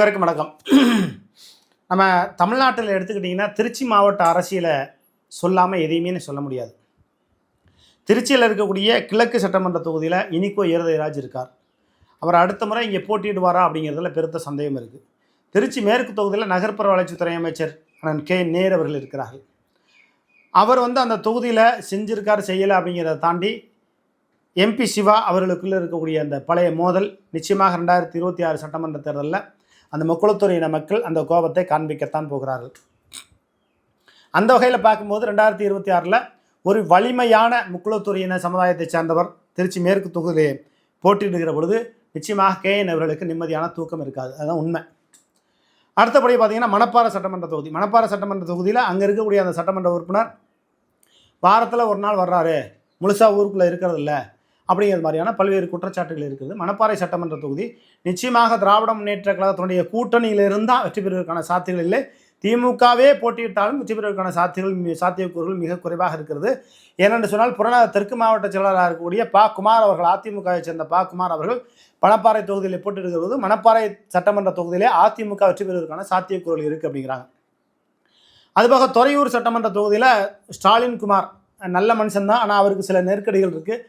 பேருக்கு வணக்கம். நம்ம தமிழ்நாட்டில் எடுத்துக்கிட்டிங்கன்னா திருச்சி மாவட்ட அரசியலை சொல்லாமல் எதையுமே சொல்ல முடியாது. திருச்சியில் இருக்கக்கூடிய கிழக்கு சட்டமன்ற தொகுதியில் இனிக்கோ ஈரதைராஜ் இருக்கார். அவர் அடுத்த முறை இங்கே போட்டியிடுவாரா அப்படிங்கிறதுல பெருத்த சந்தேகம் இருக்குது திருச்சி மேற்கு தொகுதியில் நகர்ப்புற வளர்ச்சித்துறை அமைச்சர் அண்ணன் கே. நேர் அவர்கள் இருக்கிறார்கள். அவர் வந்து அந்த தொகுதியில் செஞ்சிருக்கார் செய்யலை அப்படிங்கிறத தாண்டி எம்பி சிவா அவர்களுக்குள்ளே இருக்கக்கூடிய அந்த பழைய மோதல் நிச்சயமாக ரெண்டாயிரத்தி இருபத்தி ஆறு சட்டமன்ற தேர்தலில் அந்த முக்குளத்துறையின மக்கள் அந்த கோபத்தை காண்பிக்கத்தான் போகிறார்கள். அந்த வகையில் பார்க்கும்போது ரெண்டாயிரத்தி இருபத்தி ஆறில் ஒரு வலிமையான முக்குளத்துறையின சமுதாயத்தை சேர்ந்தவர் திருச்சி மேற்கு தொகுதியிலே போட்டியிடுகிற பொழுது நிச்சயமாக கேஎன் அவர்களுக்கு நிம்மதியான தூக்கம் இருக்காது. அதுதான் உண்மை. அடுத்தபடி பார்த்தீங்கன்னா மணப்பாறை சட்டமன்ற தொகுதி. மணப்பாறை சட்டமன்ற தொகுதியில் அங்கே இருக்கக்கூடிய அந்த சட்டமன்ற உறுப்பினர் வாரத்தில் ஒரு நாள் வர்றாரு. முழுசாக ஊருக்குள்ளே இருக்கிறதில்ல அப்படிங்கிற மாதிரியான பல்வேறு குற்றச்சாட்டுகள் இருக்குது. மணப்பாறை சட்டமன்ற தொகுதி நிச்சயமாக திராவிட முன்னேற்ற கழகத்தினுடைய கூட்டணியில் இருந்தால் வெற்றி பெறுவதற்கான சாத்தியங்கள் இல்லை. திமுகவே போட்டியிட்டாலும் வெற்றி பெறுவதற்கான சாத்தியங்கள் சாத்தியக்கூறுகள் மிக குறைவாக இருக்கிறது. ஏனென்று சொன்னால் புறநகர் தெற்கு மாவட்ட செயலாளராக இருக்கக்கூடிய பா. குமார் அவர்கள் அதிமுகவை சேர்ந்த பா. குமார் அவர்கள் மணப்பாறை தொகுதியில் போட்டியிடுகிறது மணப்பாறை சட்டமன்ற தொகுதியிலே அதிமுக வெற்றி பெறுவதற்கான சாத்தியக்கூறுகள் இருக்குது அப்படிங்கிறாங்க. அதுபோக துறையூர் சட்டமன்ற தொகுதியில் ஸ்டாலின் குமார் நல்ல மனுஷன்தான். ஆனால் அவருக்கு சில நெருக்கடிகள் இருக்குது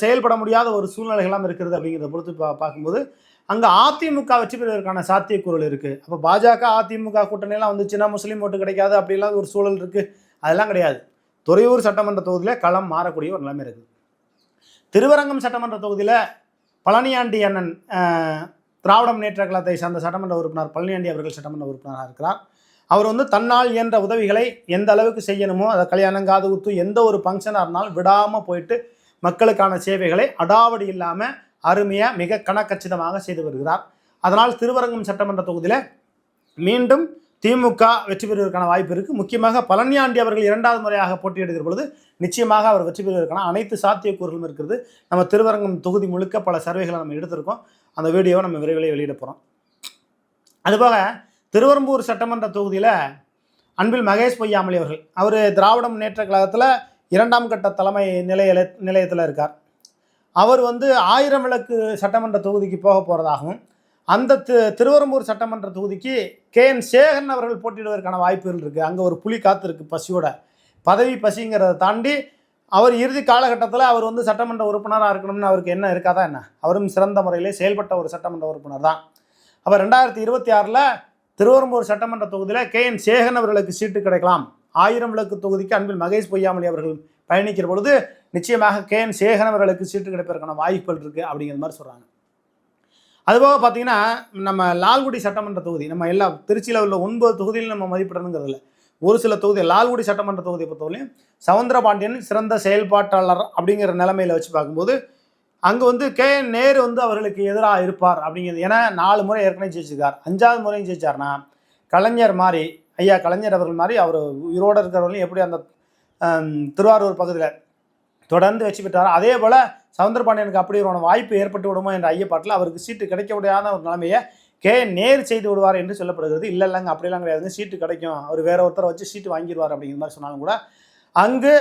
செயல்பட முடியாத ஒரு சூழ்நிலைகள்லாம் இருக்கிறது அப்படிங்கிறத பொறுத்து பா பார்க்கும்போது அங்கே அதிமுக வெற்றி பெறுவதற்கான சாத்தியக்கூறல் இருக்குது அப்போ பாஜக அதிமுக கூட்டணியெல்லாம் வந்துச்சுன்னா முஸ்லீம் ஓட்டு கிடைக்காது அப்படிலாம் ஒரு சூழல் இருக்குது அதெல்லாம் கிடையாது. துறையூர் சட்டமன்ற தொகுதியில் களம் மாறக்கூடிய ஒரு நிலைமை இருக்குது. திருவரங்கம் சட்டமன்ற தொகுதியில் பழனியாண்டி அண்ணன் திராவிட முன்னேற்ற கழகத்தை சார்ந்த சட்டமன்ற உறுப்பினர் பழனியாண்டி அவர்கள் சட்டமன்ற உறுப்பினராக இருக்கிறார். அவர் வந்து தன்னால் இயன்ற உதவிகளை எந்த அளவுக்கு செய்யணுமோ அதை கல்யாணம் காது குத்து எந்த ஒரு ஃபங்க்ஷனாக இருந்தாலும் விடாமல் போயிட்டு மக்களுக்கான சேவைகளை அடாவடி இல்லாமல் அருமையாக மிக கணக்கச்சிதமாக செய்து வருகிறார். அதனால் திருவரங்கம் சட்டமன்ற தொகுதியில் மீண்டும் திமுக வெற்றி பெறுவதற்கான வாய்ப்பு இருக்குது முக்கியமாக பழனியாண்டி அவர்கள் இரண்டாவது முறையாக போட்டியிடுகிற பொழுது நிச்சயமாக அவர் வெற்றி பெறுவதற்கான அனைத்து சாத்தியக்கூறுகளும் இருக்கிறது. நம்ம திருவரங்கம் தொகுதி முழுக்க பல சர்வேகளை நம்ம எடுத்திருக்கோம். அந்த வீடியோவை நம்ம விரைவில் வெளியிட போகிறோம் அதுபோக திருவரம்பூர் சட்டமன்ற தொகுதியில் அன்பில் மகேஷ் பொய்யாமலி அவர்கள். அவர் திராவிட முன்னேற்ற கழகத்தில் இரண்டாம் கட்ட தலைமை நிலைய நிலையத்தில் இருக்கார். அவர் வந்து ஆயிரம் விளக்கு சட்டமன்ற தொகுதிக்கு போக போகிறதாகவும் அந்த தி திருவரம்பூர் சட்டமன்ற தொகுதிக்கு கே. என். சேகன் அவர்கள் போட்டியிடுவதற்கான வாய்ப்புகள் இருக்குது அங்கே ஒரு புலி காத்திருக்கு பசியோட. பதவி பசிங்கிறத தாண்டி அவர் இறுதி காலகட்டத்தில் அவர் வந்து சட்டமன்ற உறுப்பினராக இருக்கணும்னு அவருக்கு என்ன இருக்காதா என்ன? அவரும் சிறந்த முறையிலே செயல்பட்ட ஒரு சட்டமன்ற உறுப்பினர் தான். அவர் ரெண்டாயிரத்தி இருபத்தி ஆறில் திருவரம்பூர் சட்டமன்ற தொகுதியில் கே. என். சேகன் அவர்களுக்கு சீட்டு கிடைக்கலாம். ஆயிரம் விளக்கு தொகுதிக்கு அன்பில் மகேஷ் பொய்யாமலி அவர்கள் பயணிக்கிற பொழுது நிச்சயமாக கே என் சேகன் அவர்களுக்கு சீட்டு கிடைப்பதற்கான வாய்ப்புகள் இருக்குது அப்படிங்கிற மாதிரி சொல்கிறாங்க அதுபோக பார்த்தீங்கன்னா நம்ம லால்குடி சட்டமன்ற தொகுதி நம்ம எல்லா திருச்சியில் உள்ள ஒன்பது தொகுதியில் நம்ம மதிப்பிடணுங்கிறதுல ஒரு சில தொகுதி லால்குடி சட்டமன்ற தொகுதியை பொறுத்தவரையும் சவுந்தரபாண்டியன் சிறந்த செயல்பாட்டாளர் அப்படிங்கிற நிலைமையில் வச்சு பார்க்கும்போது அங்கே வந்து கே என் நேரு வந்து அவர்களுக்கு எதிராக இருப்பார் அப்படிங்கிறது. ஏன்னா நாலு முறை ஏற்கனவே ஜெயிச்சிருக்கார். அஞ்சாவது முறையும் ஜெயிச்சார்னா கலைஞர் மாதிரி ஐயா கலைஞர் அவர்கள் மாதிரி அவர் உயிரோடு இருக்கிறவர்களையும் எப்படி அந்த திருவாரூர் பகுதியில் தொடர்ந்து வச்சு பெற்றார் அதே போல் சவுந்தரபாண்டியனுக்கு அப்படி ஒரு வாய்ப்பு ஏற்பட்டு விடுமோ என்ற ஐயப்பாட்டில் அவருக்கு சீட்டு கிடைக்க முடியாத ஒரு நிலைமையை கே நேர் செய்து விடுவார் என்று சொல்லப்படுகிறது. இல்லை இல்லைங்க அப்படிலாம் கிடையாது. சீட்டு கிடைக்கும். அவர் வேற ஒருத்தரை வச்சு சீட்டு வாங்கிடுவார் அப்படிங்கிற மாதிரி சொன்னாலும் கூட அங்கு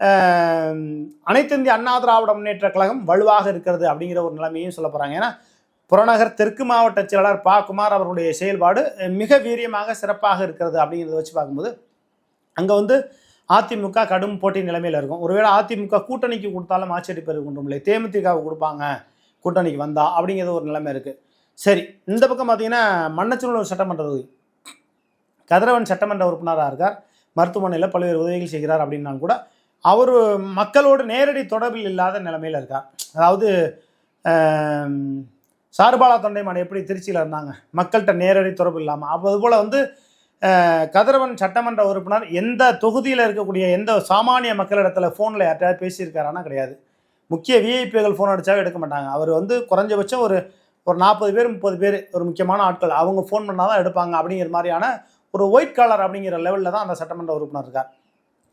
ஆம், அனைத்து இந்திய அண்ணா திராவிட முன்னேற்ற கழகம் வலுவாக இருக்கிறது அப்படிங்கிற ஒரு நிலைமையும் சொல்ல போகிறாங்க ஏன்னா புறநகர் தெற்கு மாவட்ட செயலாளர் பா. குமார் அவர்களுடைய செயல்பாடு மிக வீரியமாக சிறப்பாக இருக்கிறது அப்படிங்கிறத வச்சு பார்க்கும்போது அங்கே வந்து அதிமுக கடும் போட்டி நிலைமையில் இருக்கும். ஒருவேளை அதிமுக கூட்டணிக்கு கொடுத்தாலும் ஆச்சரியப்பெருக்கு ஒன்றும் இல்லை தேமுதிகவுக்கு கொடுப்பாங்க கூட்டணிக்கு வந்தா அப்படிங்கிறது ஒரு நிலைமை இருக்குது சரி இந்த பக்கம் பார்த்தீங்கன்னா மன்னச்சநல்லூர் சட்டமன்ற தொகுதி. கதிரவன் சட்டமன்ற உறுப்பினராக இருக்கார். மருத்துவமனையில் பல்வேறு உதவிகள் செய்கிறார் அப்படின்னாலும் கூட அவர் மக்களோடு நேரடி தொடர்பில் இல்லாத நிலைமையில் இருக்கார். அதாவது சார்பாலா தொண்டைமான் எப்படி திருச்சியில் இருந்தாங்க? மக்கள்கிட்ட நேரடி தொடர்பு இல்லாமல் அப்போ அதுபோல் வந்து கதிரவன் சட்டமன்ற உறுப்பினர் எந்த தொகுதியில் இருக்கக்கூடிய எந்த சாமானிய மக்களிடத்தில் ஃபோனில் யார்கிட்டயாவது பேசியிருக்காரானா கிடையாது. முக்கிய விஐபிகள் ஃபோன் அடித்தாவே எடுக்க மாட்டாங்க. அவர் வந்து குறைஞ்சபட்சம் ஒரு ஒரு நாற்பது பேர் முப்பது பேர் ஒரு முக்கியமான ஆட்கள். அவங்க ஃபோன் பண்ணால் தான் எடுப்பாங்க அப்படிங்கிற மாதிரியான ஒரு ஒயிட் காலர் அப்படிங்கிற லெவலில் தான் அந்த சட்டமன்ற உறுப்பினர் இருக்கார்.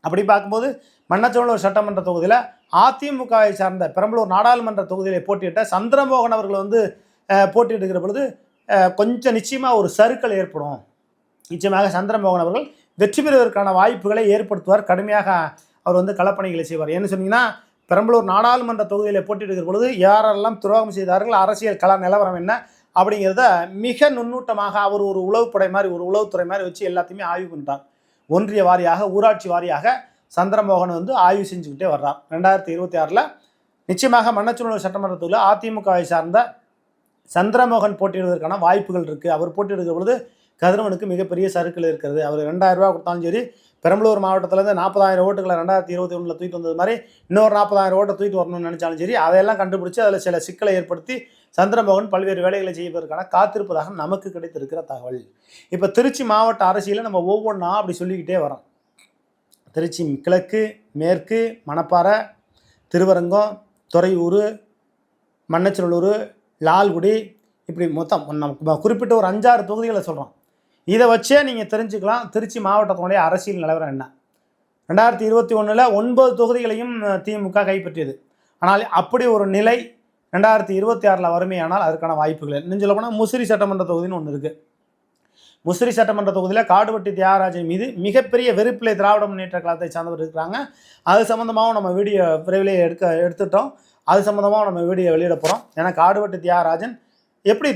அப்படி பார்க்கும்போது மன்னச்சோழூர் சட்டமன்ற தொகுதியில் அதிமுகவை சார்ந்த பெரம்பலூர் நாடாளுமன்ற தொகுதியில் போட்டியிட்ட சந்திரமோகன் அவர்கள் வந்து போட்டி எடுக்கிற பொழுது கொஞ்சம் நிச்சயமாக ஒரு சறுக்கல் ஏற்படும். நிச்சயமாக சந்திரமோகன் அவர்கள் வெற்றி பெறுவதற்கான வாய்ப்புகளை ஏற்படுத்துவார். கடுமையாக அவர் வந்து களப்பணிகளை செய்வார். ஏன்னு சொன்னீங்கன்னா பெரம்பலூர் நாடாளுமன்ற தொகுதியில் போட்டியிடுகிற பொழுது யாரெல்லாம் துரோகம் செய்தார்கள் அரசியல் கலா நிலவரம் என்ன அப்படிங்கிறத மிக நுண்ணூட்டமாக அவர் ஒரு உளவுப்படை மாதிரி ஒரு உளவுத்துறை மாதிரி வச்சு எல்லாத்தையுமே ஆய்வு பண்ணுறார் ஒன்றிய வாரியாக ஊராட்சி வாரியாக சந்திரமோகன் வந்து ஆய்வு செஞ்சுக்கிட்டே வர்றார். ரெண்டாயிரத்தி இருபத்தி ஆறில் நிச்சயமாக மன்னச்சுணர்வு சட்டமன்றத்தில் அதிமுகவை சார்ந்த சந்திரமோகன் போட்டியிடுவதற்கான வாய்ப்புகள் இருக்குது அவர் போட்டியிடுகிற பொழுது கதிரவனுக்கு மிகப்பெரிய சறுக்கில் இருக்கிறது. அவர் ரெண்டாயிரம் ரூபா கொடுத்தாலும் சரி பெரம்பலூர் மாவட்டத்திலேருந்து நாற்பதாயிரம் ஓட்டுகளை ரெண்டாயிரத்தி இருபத்தி ஒன்றில் தூக்கிட்டு வந்தது மாதிரி இன்னொரு நாற்பதாயிரம் ஓட்டை தூக்கிட்டு வரணும்னு நினச்சாலும் சரி அதையெல்லாம் கண்டுபிடிச்சி அதில் சில சிக்கலை ஏற்படுத்தி சந்திரமோகன் பல்வேறு வேலைகளை செய்வதற்கான காத்திருப்பதாக நமக்கு கிடைத்திருக்கிற தகவல். இப்போ திருச்சி மாவட்ட அரசியலில் நம்ம ஒவ்வொன்றா அப்படி சொல்லிக்கிட்டே வரோம். திருச்சி கிழக்கு மேற்கு மணப்பாறை திருவரங்கம் துறையூர் மண்ணச்சநல்லூர் லால்குடி இப்படி மொத்தம் நம்ம குறிப்பிட்ட ஒரு அஞ்சாறு தொகுதிகளை சொல்கிறோம் இதை வச்சே நீங்கள் தெரிஞ்சுக்கலாம். திருச்சி மாவட்டத்தினுடைய அரசியல் நிலவரம் என்ன? ரெண்டாயிரத்தி இருபத்தி ஒன்றில் ஒன்பது தொகுதிகளையும் திமுக கைப்பற்றியது. ஆனால் அப்படி ஒரு நிலை ரெண்டாயிரத்தி இருபத்தி ஆறில் வறுமையானால் அதற்கான வாய்ப்புகள் என்ன சொல்ல போனால் முசிறி சட்டமன்ற தொகுதின்னு ஒன்று இருக்குது முசிறி சட்டமன்ற தொகுதியில் காடுவட்டி தியாகராஜன் மீது மிகப்பெரிய வெறுப்பிலை திராவிட முன்னேற்ற கழகத்தை சார்ந்தவர் இருக்கிறாங்க. அது சம்மந்தமாகவும் நம்ம வீடியோ விரைவிலே எடுக்க எடுத்துட்டோம். அது சம்மந்தமாக நம்ம வீடியோ வெளியிட போகிறோம் ஏன்னா காடுவட்டி தியாகராஜன் எப்படி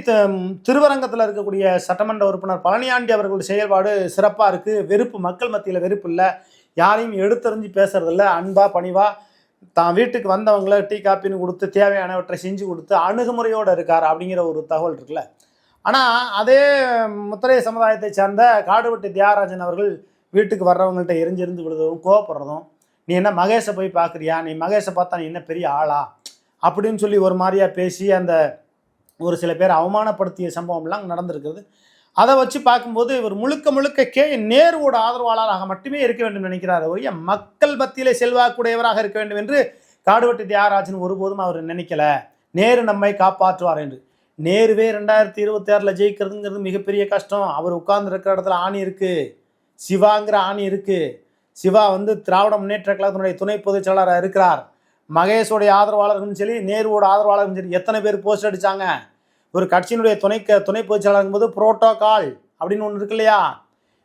திருவரங்கத்தில் இருக்கக்கூடிய சட்டமன்ற உறுப்பினர் பழனியாண்டி அவர்களுடைய செயல்பாடு சிறப்பாக இருக்குது வெறுப்பு மக்கள் மத்தியில் வெறுப்பு இல்லை. யாரையும் எடுத்தறிஞ்சு பேசுறதில்ல. அன்பா பணிவா தான் வீட்டுக்கு வந்தவங்கள டீ காப்பின்னு கொடுத்து தேவையானவற்றை செஞ்சு கொடுத்து அணுகுமுறையோடு இருக்கார் அப்படிங்கிற ஒரு தகவல் இருக்குல்ல. ஆனால் அதே முத்திரை சமுதாயத்தை சேர்ந்த காடுவெட்டி தியாகராஜன் அவர்கள் வீட்டுக்கு வர்றவங்கள்ட்ட எரிஞ்சிருந்து விடுறதும் கோவப்படுறதும் நீ என்ன மகேஷை போய் பார்க்குறியா? நீ மகேஷை பார்த்தா நீ என்ன பெரிய ஆளா? அப்படின்னு சொல்லி ஒரு மாதிரியா பேசி அந்த ஒரு சில பேர் அவமானப்படுத்திய சம்பவம்லாம் நடந்திருக்கிறது. அதை வச்சு பார்க்கும்போது இவர் முழுக்க முழுக்க கே. நேருவோட ஆதரவாளராக மட்டுமே இருக்க வேண்டும் நினைக்கிறார். ஒழிய மக்கள் மத்தியிலே செல்வாக்குடையவராக இருக்க வேண்டும் என்று காடுவெட்டி தியாகராஜன் ஒருபோதும் அவர் நினைக்கல. நேரு நம்மை காப்பாற்றுவார் என்று. நேருவே ரெண்டாயிரத்தி இருபத்தி ஆறில் ஜெயிக்கிறதுங்கிறது மிகப்பெரிய கஷ்டம். அவர் உட்கார்ந்துருக்கிற இடத்துல ஆணி இருக்குது சிவாங்கிற ஆணி இருக்குது சிவா வந்து திராவிட முன்னேற்ற கழகத்தினுடைய துணை பொதுச் செயலாளராக இருக்கிறார். மகேஷோடைய ஆதரவாளர்களும் சரி நேருவோட ஆதரவாளர்களும் சரி எத்தனை பேர் போஸ்ட் அடிச்சாங்க? ஒரு கட்சியினுடைய துணை துணை பொதுச் செயலாளர் போது புரோட்டோகால் அப்படின்னு ஒன்று இருக்கு இல்லையா?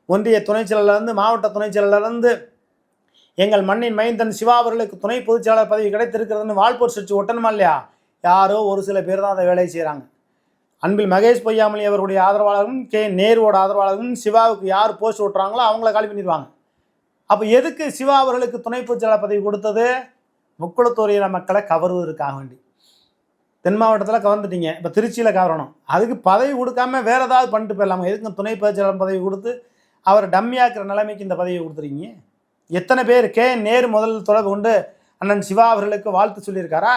ஒன்றிய துணைச் செயலாளர்லேருந்து மாவட்ட துணைச் செயலாளர்லேருந்து எங்கள் மண்ணின் மைந்தன் சிவா அவர்களுக்கு துணை பொதுச் செயலாளர் பதவி கிடைத்திருக்கிறதுன்னு வாழ்போர் சுவிட்ச் ஒட்டணுமா இல்லையா? யாரோ ஒரு சில பேர் தான் அதை வேலையை செய்கிறாங்க அன்பில் மகேஷ் பொய்யாமலி அவருடைய ஆதரவாளரும் கே. நேருவோட ஆதரவாளரும் சிவாவுக்கு யார் போஸ்ட் ஓட்டுறாங்களோ அவங்கள காலி பண்ணிடுவாங்க. அப்போ எதுக்கு சிவா அவர்களுக்கு துணை பொதுச் பதவி கொடுத்தது? முக்குளத்தோரியின மக்களை கவருவதற்காக வேண்டி. தென் மாவட்டத்தில் கவர்ந்துட்டீங்க. இப்போ திருச்சியில் கவரணும். அதுக்கு பதவி கொடுக்காம வேறு ஏதாவது பண்ணிட்டு போயிடலாமா? எதுக்கு துணை பொதுச் பதவி கொடுத்து அவர் டம்மியாக்குற நிலைமைக்கு இந்த பதவியை கொடுத்துருக்கீங்க எத்தனை பேர் கே. நேரு முதல் தொடர்பு கொண்டு அண்ணன் சிவா அவர்களுக்கு வாழ்த்து சொல்லியிருக்காரா?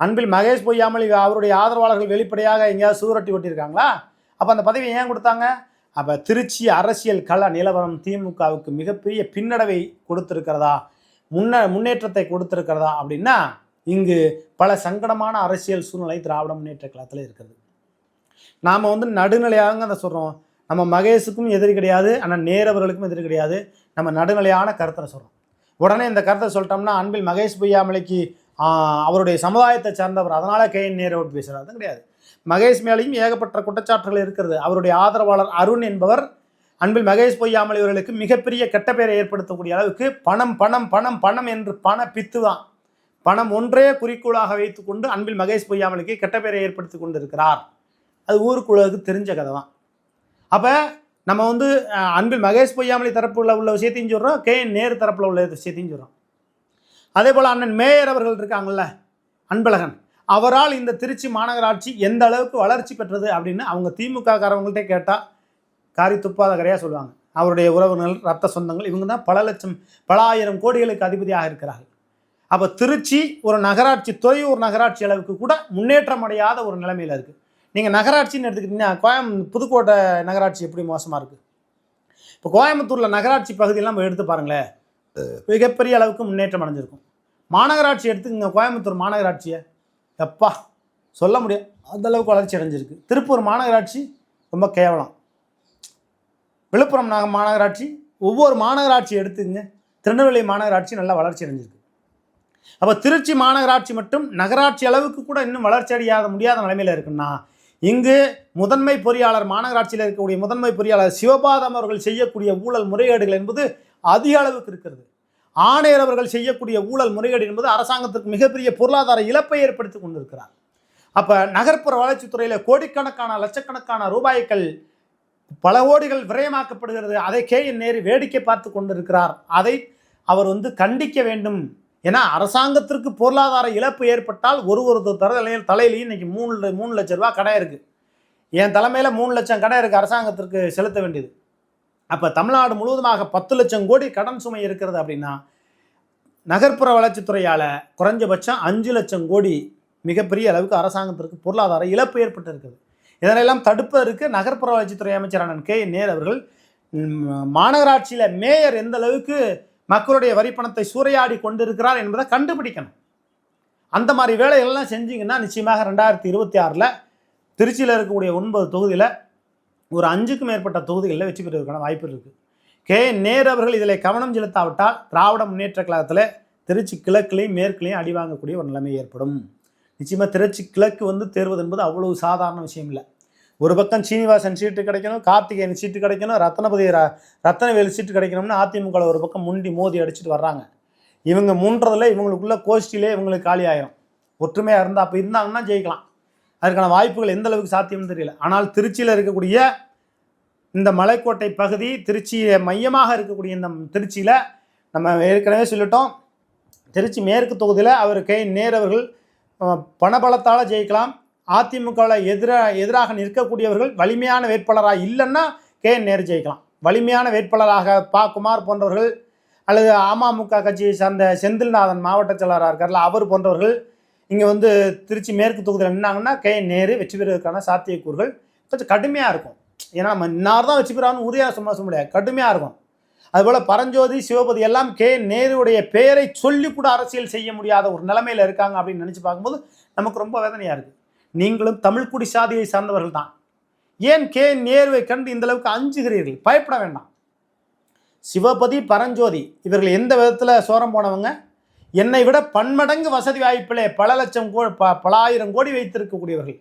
அன்பில் மகேஷ் பொய்யாமல் அவருடைய ஆதரவாளர்கள் வெளிப்படையாக எங்கேயாவது சூரட்டி ஒட்டியிருக்காங்களா? அப்போ அந்த பதவியை ஏன் கொடுத்தாங்க? அப்போ திருச்சி அரசியல் கள நிலவரம் திமுகவுக்கு மிகப்பெரிய பின்னடைவை கொடுத்துருக்கிறதா? முன்ன முன்னேற்றத்தை கொடுத்துருக்கிறதா? அப்படின்னா இங்கு பல சங்கடமான அரசியல் சூழ்நிலை திராவிட முன்னேற்ற கழகத்தில் இருக்கிறது. நாம் வந்து நடுநிலையாக அதை சொல்கிறோம் நம்ம மகேஷுக்கும் எதிரி கிடையாது ஆனால் நேரவர்களுக்கும் எதிரி கிடையாது. நம்ம நடுநிலையான கருத்தை சொல்கிறோம் உடனே இந்த கருத்தை சொல்லிட்டோம்னா அன்பில் மகேஷ் பொய்யாமலைக்கு அவருடைய சமுதாயத்தை சார்ந்தவர். அதனால கே என் நேரு ஓட்டு பேசுகிறார் கிடையாது. மகேஷ் மேலேயும் ஏகப்பட்ட குற்றச்சாட்டுகள் இருக்கிறது அவருடைய ஆதரவாளர் அருண் என்பவர் அன்பில் மகேஷ் பொய்யாமலை இவர்களுக்கு மிகப்பெரிய கெட்ட பெயரை ஏற்படுத்தக்கூடிய அளவுக்கு பணம் பணம் பணம் பணம் என்று பண பித்து தான் பணம் ஒன்றே குறிக்கோளாக வைத்துக்கொண்டு அன்பில் மகேஷ் பொய்யாமலுக்கு கெட்ட பெயரை ஏற்படுத்தி கொண்டு இருக்கிறார் அது ஊருக்குள்ளதுக்கு தெரிஞ்ச கதை தான் அப்போ நம்ம வந்து அன்பில் மகேஷ் பொய்யாமலை தரப்பில் உள்ள விஷயத்தையும் சொல்கிறோம் கே என் நேரு தரப்பில் உள்ள விஷயத்தையும் சொல்கிறோம் அதே போல் அண்ணன் மேயர் அவர்கள் இருக்காங்கள்ல அன்பழகன். அவரால் இந்த திருச்சி மாநகராட்சி எந்த அளவுக்கு வளர்ச்சி பெற்றது அப்படின்னு அவங்க திமுக காரவங்கள்ட்ட கேட்டால் காரி துப்பாத கரையாக சொல்லுவாங்க. அவருடைய உறவினர்கள் ரத்த சொந்தங்கள் இவங்க தான் பல லட்சம் பல ஆயிரம் கோடிகளுக்கு அதிபதியாக இருக்கிறார்கள். அப்போ திருச்சி ஒரு நகராட்சி துறையூர் நகராட்சி அளவுக்கு கூட முன்னேற்றம் அடையாத ஒரு நிலைமையில் இருக்குது நீங்கள் நகராட்சின்னு எடுத்துக்கிட்டிங்கன்னா கோயம் புதுக்கோட்டை நகராட்சி எப்படி மோசமாக இருக்குது இப்போ கோயம்புத்தூரில் நகராட்சி பகுதியெல்லாம் போய் எடுத்து பாருங்களேன். மிகப்பெரிய அளவுக்கு முன்னேற்றம் அடைஞ்சிருக்கும். மாநகராட்சி எடுத்துக்கங்க கோயம்புத்தூர் மாநகராட்சியை எப்பா சொல்ல முடியாது. அந்தளவுக்கு வளர்ச்சி அடைஞ்சிருக்கு. திருப்பூர் மாநகராட்சி ரொம்ப கேவலம். விழுப்புரம் நக மாநகராட்சி ஒவ்வொரு மாநகராட்சி எடுத்துங்க திருநெல்வேலி மாநகராட்சி நல்லா வளர்ச்சி அடைஞ்சிருக்கு. அப்போ திருச்சி மாநகராட்சி மட்டும் நகராட்சி அளவுக்கு கூட இன்னும் வளர்ச்சி அடையாத முடியாத நிலைமையில் இருக்குன்னா இங்கு முதன்மை பொறியாளர் மாநகராட்சியில் இருக்கக்கூடிய முதன்மை பொறியாளர் சிவபாதம் அவர்கள் செய்யக்கூடிய ஊழல் முறைகேடுகள் என்பது அதிக அளவுக்கு இருக்கிறது. ஆணையர் அவர்கள் செய்யக்கூடிய ஊழல் முறைகேடு என்பது அரசாங்கத்துக்கு மிகப்பெரிய பொருளாதார இழப்பை ஏற்படுத்தி கொண்டிருக்கிறார். அப்போ நகர்ப்புற வளர்ச்சித்துறையில் கோடிக்கணக்கான லட்சக்கணக்கான ரூபாய்கள் பல கோடிகள் விரயமாக்கப்படுகிறது. அதை கே என் நேரு வேடிக்கை பார்த்து கொண்டிருக்கிறார். அதை அவர் வந்து கண்டிக்க வேண்டும். ஏன்னா அரசாங்கத்திற்கு பொருளாதார இழப்பு ஏற்பட்டால் ஒரு ஒரு தலையில தலையிலையும் இன்னைக்கு மூணு மூணு லட்ச ரூபா கடை இருக்குது என் தலைமையில் மூணு லட்சம் கடை இருக்குது அரசாங்கத்திற்கு செலுத்த வேண்டியது. அப்போ தமிழ்நாடு முழுவதுமாக பத்து லட்சம் கோடி கடன் சுமை இருக்கிறது அப்படின்னா நகர்ப்புற வளர்ச்சித்துறையால் குறைஞ்சபட்சம் அஞ்சு லட்சம் கோடி மிகப்பெரிய அளவுக்கு அரசாங்கத்திற்கு பொருளாதார இழப்பு ஏற்பட்டு இருக்குது இதனையெல்லாம் தடுப்பதற்கு நகர்ப்புற வளர்ச்சித்துறை அமைச்சர் அண்ணன் கே நேர் அவர்கள் மாநகராட்சியில் மேயர் எந்த அளவுக்கு மக்களுடைய வரிப்பணத்தை சூறையாடி கொண்டிருக்கிறார் என்பதை கண்டுபிடிக்கணும். அந்த மாதிரி வேலைகள்லாம் செஞ்சிங்கன்னா நிச்சயமாக ரெண்டாயிரத்தி இருபத்தி ஆறில் திருச்சியில் இருக்கக்கூடிய ஒன்பது தொகுதியில் ஒரு அஞ்சுக்கும் மேற்பட்ட தொகுதிகளில் வெற்றி பெறுவதற்கான வாய்ப்பு இருக்குது கே. நேரு அவர்கள் இதில் கவனம் செலுத்தாவிட்டால் திராவிட முன்னேற்ற கழகத்தில் திருச்சி கிழக்குலையும் மேற்குலையும் அடி வாங்கக்கூடிய ஒரு நிலைமை ஏற்படும். நிச்சயமாக திருச்சி கிழக்கு வந்து தேர்வது என்பது அவ்வளவு சாதாரண விஷயம் இல்லை. ஒரு பக்கம் சீனிவாசன் சீட்டு கிடைக்கணும் கார்த்திகேயன் சீட்டு கிடைக்கணும் ரத்னபதி ர ரத்னவேலு சீட்டு கிடைக்கணும்னு அதிமுக ஒரு பக்கம் முண்டி மோதி அடிச்சுட்டு வர்றாங்க. இவங்க மூன்றதில் இவங்களுக்குள்ள கோஷ்டியிலே இவங்களுக்கு காலி ஆயிரும் ஒற்றுமையாக இருந்தால் அப்போ இருந்தாங்கன்னா ஜெயிக்கலாம். அதற்கான வாய்ப்புகள் எந்த அளவுக்கு சாத்தியம்னு தெரியல. ஆனால் திருச்சியில் இருக்கக்கூடிய இந்த மலைக்கோட்டை பகுதி திருச்சியை மையமாக இருக்கக்கூடிய இந்த திருச்சியில் நம்ம ஏற்கனவே சொல்லிட்டோம். திருச்சி மேற்கு தொகுதியில் அவர் கே. நேர் அவர்கள் பணபலத்தால் ஜெயிக்கலாம். அதிமுகவில் எதிராக எதிராக நிற்கக்கூடியவர்கள் வலிமையான வேட்பாளராக இல்லைன்னா கே. நேர் ஜெயிக்கலாம். வலிமையான வேட்பாளராக பா. குமார் போன்றவர்கள் அல்லது அமமுக கட்சியை சார்ந்த செந்தில்நாதன் மாவட்ட செயலராக இருக்கார்ல அவர் போன்றவர்கள் இங்கே வந்து திருச்சி மேற்கு தொகுதியில் நின்னாங்கன்னா கே நேரு வெற்றி பெறுவதற்கான சாத்தியக்கூறுகள் கொஞ்சம் கடுமையாக இருக்கும். ஏன்னா நம்ம இன்னார் தான் வெற்றி பெறான்னு உறுதியாக சும்மா சொல்ல முடியாது. கடுமையாக இருக்கும். அதுபோல் பரஞ்சோதி சிவபதி எல்லாம் கே நேருடைய பெயரை சொல்லி கூட அரசியல் செய்ய முடியாத ஒரு நிலைமையில் இருக்காங்க அப்படின்னு நினச்சி பார்க்கும்போது நமக்கு ரொம்ப வேதனையாக இருக்குது நீங்களும் தமிழ்குடி சாதியை சார்ந்தவர்கள் தான். ஏன் கே நேருவை கண்டு இந்த அளவுக்கு அஞ்சுகிறீர்கள்? பயப்பட வேண்டாம். சிவபதி பரஞ்சோதி இவர்கள் எந்த விதத்தில் சோரம் போனவங்க? என்னை விட பன்மடங்கு வசதி வாய்ப்பிலே பல லட்சம் கோ ப பல ஆயிரம் கோடி வைத்திருக்கக்கூடியவர்கள்.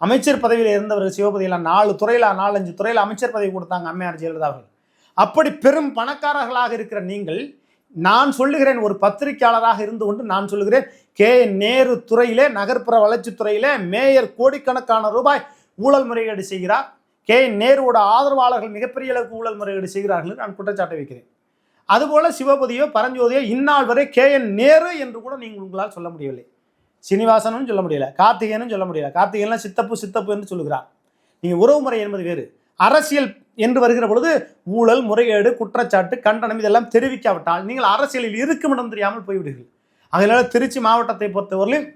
அமைச்சர் பதவியில் இருந்தவர்கள் சிவபதியெல்லாம் நாலு துறையில் நாலஞ்சு துறையில் அமைச்சர் பதவி கொடுத்தாங்க அம்மையார் ஜெயலலிதா அவர்கள். அப்படி பெரும் பணக்காரர்களாக இருக்கிற நீங்கள் நான் சொல்லுகிறேன் ஒரு பத்திரிகையாளராக இருந்து கொண்டு நான் சொல்லுகிறேன் கே. நேரு துறையிலே நகர்ப்புற வளர்ச்சித்துறையிலே மேயர் கோடிக்கணக்கான ரூபாய் ஊழல் முறைகேடு செய்கிறார். கே. நேருவோட ஆதரவாளர்கள் மிகப்பெரிய அளவுக்கு ஊழல் முறைகேடு செய்கிறார்கள் நான் குற்றச்சாட்டை வைக்கிறேன். அதுபோல சிவபதியோ பரஞ்சோதியோ இந்நாள் வரை கே என் நேரு என்று கூட நீங்கள் உங்களால் சொல்ல முடியவில்லை. சீனிவாசனும் சொல்ல முடியல கார்த்திகேயனும் சொல்ல முடியல. கார்த்திகேயன்லாம் சித்தப்பு சித்தப்பு என்று சொல்லுகிறார். நீங்கள் உறவு முறை என்பது வேறு. அரசியல் என்று வருகிற பொழுது ஊழல் முறைகேடு குற்றச்சாட்டு கண்டனம் இதெல்லாம் தெரிவிக்காவிட்டால் நீங்கள் அரசியலில் இருக்கும் இடம் தெரியாமல் போய்விடுவீர்கள். அதனால திருச்சி மாவட்டத்தை பொறுத்தவரையிலும்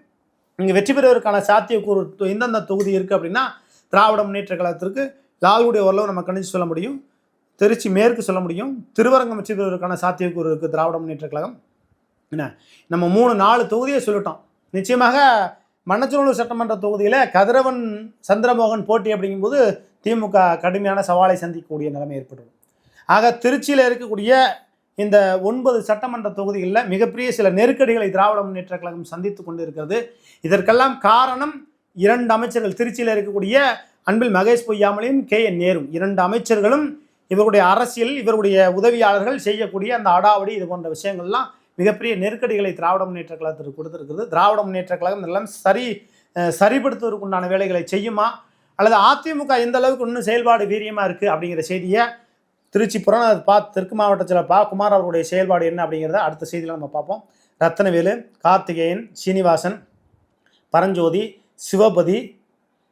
இங்கே வெற்றி பெறுவதற்கான சாத்தியக்கூறு தொ- எந்தெந்த தொகுதி இருக்குது அப்படின்னா திராவிட முன்னேற்ற கழகத்திற்கு லால்குடி ஓரளவு நம்ம கணிச்சு சொல்ல முடியும். திருச்சி மேற்கு சொல்ல முடியும். திருவரங்கம் வெற்றி சாத்தியக்கூறு இருக்குது திராவிட முன்னேற்ற கழகம். என்ன? நம்ம மூணு நாலு தொகுதியை சொல்லிட்டோம். நிச்சயமாக மண்ணச்சநல்லூர் சட்டமன்ற தொகுதியில் கதிரவன் சந்திரமோகன் போட்டி அப்படிங்கும்போது திமுக கடுமையான சவாலை சந்திக்கக்கூடிய நிலைமை ஏற்பட்டுள்ளது. ஆக திருச்சியில் இருக்கக்கூடிய இந்த ஒன்பது சட்டமன்ற தொகுதிகளில் மிகப்பெரிய சில நெருக்கடிகளை திராவிட முன்னேற்ற கழகம் சந்தித்து கொண்டு இருக்கிறது இதற்கெல்லாம் காரணம் இரண்டு அமைச்சர்கள். திருச்சியில் இருக்கக்கூடிய அன்பில் மகேஷ் பொய்யாமலையும் கே என் நேரும் இரண்டு அமைச்சர்களும் இவருடைய அரசியல் இவருடைய உதவியாளர்கள் செய்யக்கூடிய அந்த அடாவடி இது போன்ற விஷயங்கள்லாம் மிகப்பெரிய நெருக்கடிகளை திராவிட முன்னேற்ற கழகத்திற்கு கொடுத்திருக்கிறது. திராவிட முன்னேற்ற கழகம் எல்லாம் சரி அஹ், சரிப்படுத்துவதற்கு உண்டான வேலைகளை செய்யுமா? அல்லது அதிமுக எந்த அளவுக்கு இன்னும் செயல்பாடு வீரியமாக இருக்குது அப்படிங்கிற செய்தியை திருச்சி புறந பா தெற்கு மாவட்டத்தில் பா குமார் அவருடைய செயல்பாடு என்ன அப்படிங்கிறத அடுத்த செய்தியில் நம்ம பார்ப்போம். ரத்தனவேலு கார்த்திகேயன் சீனிவாசன் பரஞ்சோதி சிவபதி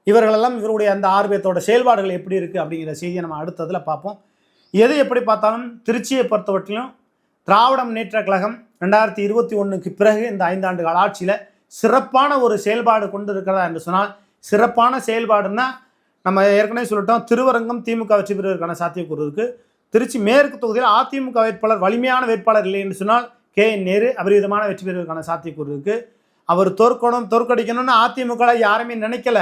இவர்களெல்லாம் இவருடைய அந்த ஆர்வத்தோட செயல்பாடுகள் எப்படி இருக்குது அப்படிங்கிற செய்தியை நம்ம அடுத்ததில் பார்ப்போம். எது எப்படி பார்த்தாலும் திருச்சியை பொறுத்தவற்றிலும் திராவிட முன்னேற்ற கழகம் ரெண்டாயிரத்தி இருபத்தி ஒன்றுக்கு பிறகு இந்த ஐந்தாண்டு கால ஆட்சியில் சிறப்பான ஒரு செயல்பாடு கொண்டு இருக்கிறதா என்று சொன்னால் சிறப்பான செயல்பாடுன்னா நம்ம ஏற்கனவே சொல்லிட்டோம் திருவரங்கம் திமுக வெற்றி பெறுவதற்கான சாத்தியக்கூறு இருக்குது திருச்சி மேற்கு தொகுதியில் அதிமுக வேட்பாளர் வலிமையான வேட்பாளர் இல்லை என்று சொன்னால் கே என் நேரு அபரிதமான வெற்றி பெறுவதற்கான சாத்தியக்கூறு இருக்குது அவர் தோற்கணும் தோற்கடிக்கணும்னு அதிமுக யாருமே நினைக்கல.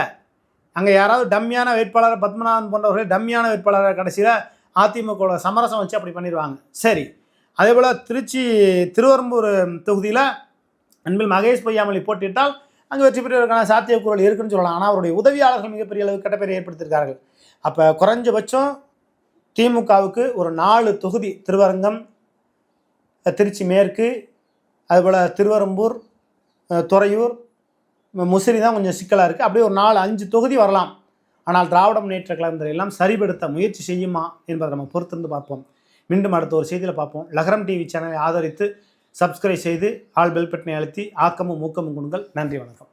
அங்கே யாராவது டம்மியான வேட்பாளர் பத்மநாதன் போன்றவர்கள் டம்மியான வேட்பாளரை கடைசியில் அதிமுக சமரசம் வச்சு அப்படி பண்ணிடுவாங்க. சரி. அதே போல் திருச்சி திருவரம்பூர் தொகுதியில் அன்பில் மகேஷ் பொய்யாமொழி போட்டியிட்டால் அங்கே வெற்றி பெறுவதற்கான சாத்தியக்கூறல் இருக்குன்னு சொல்லலாம். ஆனால் அவருடைய உதவியாளர்கள் மிகப்பெரிய அளவு கெட்ட ஏற்படுத்தியிருக்கார்கள். அப்போ குறைஞ்சபட்சம் திமுகவுக்கு ஒரு நாலு தொகுதி திருவரங்கம் திருச்சி மேற்கு அதுபோல் திருவரம்பூர் துறையூர் முசிறி தான் கொஞ்சம் சிக்கலாக இருக்குது அப்படியே ஒரு நாலு அஞ்சு தொகுதி வரலாம். ஆனால் திராவிட முன்னேற்ற கழகத்தை எல்லாம் சரிபடுத்த முயற்சி செய்யுமா என்பதை நம்ம பொறுத்திருந்து பார்ப்போம். மீண்டும் அடுத்த ஒரு செய்தியில் பார்ப்போம். லகரம் டிவி சேனலை ஆதரித்து சப்ஸ்கிரைப் செய்து ஆல் பெல் பட்டனை அழுத்தி ஆக்கமும் ஊக்கமும் கொடுங்கள். நன்றி வணக்கம்.